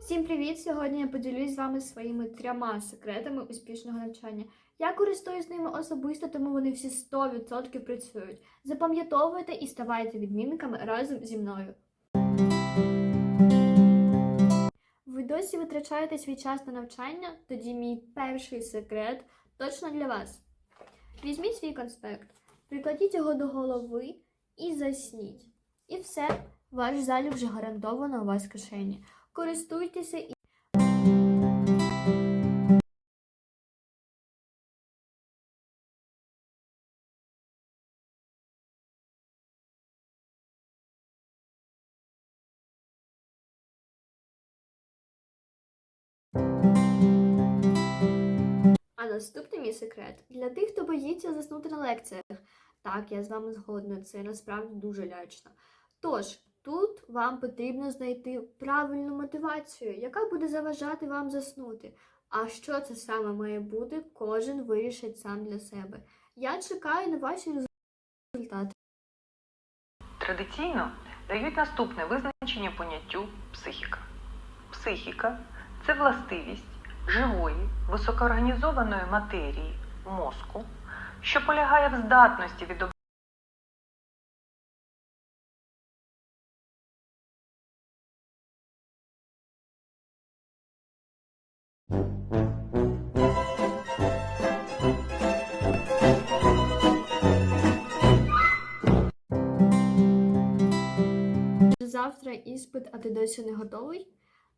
Всім привіт! Сьогодні я поділюсь з вами своїми трьома секретами успішного навчання. Я користуюсь ними особисто, тому вони всі 100% працюють. Запам'ятовуйте і ставайте відмінниками разом зі мною. Ви досі витрачаєте свій час на навчання, тоді мій перший секрет точно для вас. Візьміть свій конспект, прикладіть його до голови і засніть. І все, ваш залік вже гарантовано у вас в кишені. Користуйтеся і. А наступний мій секрет для тих, хто боїться заснути на лекціях. Так, я з вами згодна, це насправді дуже лячно. Тож, тут вам потрібно знайти правильну мотивацію, яка буде заважати вам заснути. А що це саме має бути, кожен вирішить сам для себе. Я чекаю на ваші результати. Традиційно дають наступне визначення поняттю психіка. Психіка це властивість живої, високоорганізованої матерії мозку, що полягає в здатності відображати Завтра іспит, а ти досі не готовий?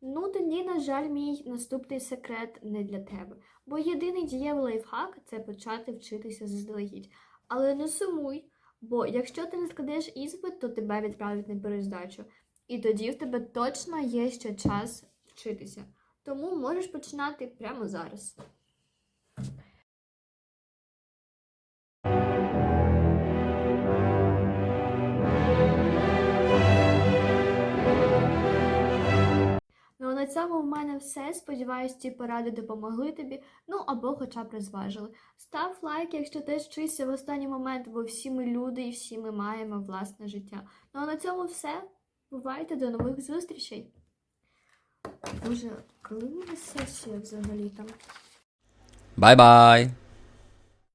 Ну тоді, на жаль, мій наступний секрет не для тебе. Бо єдиний дієвий лайфхак це почати вчитися заздалегідь. Але не сумуй, бо якщо ти не складеш іспит, то тебе відправлять на перездачу. І тоді в тебе точно є ще час вчитися. Тому можеш починати прямо зараз. Ну, а на цьому в мене все. Сподіваюсь, ці поради допомогли тобі, ну або хоча б розважили. Став лайк, якщо теж вчишся в останній момент, бо всі ми люди і всі ми маємо власне життя. Ну а на цьому все. Бувайте до нових зустрічей. Боже, коли буде сесія взагалі там? Bye.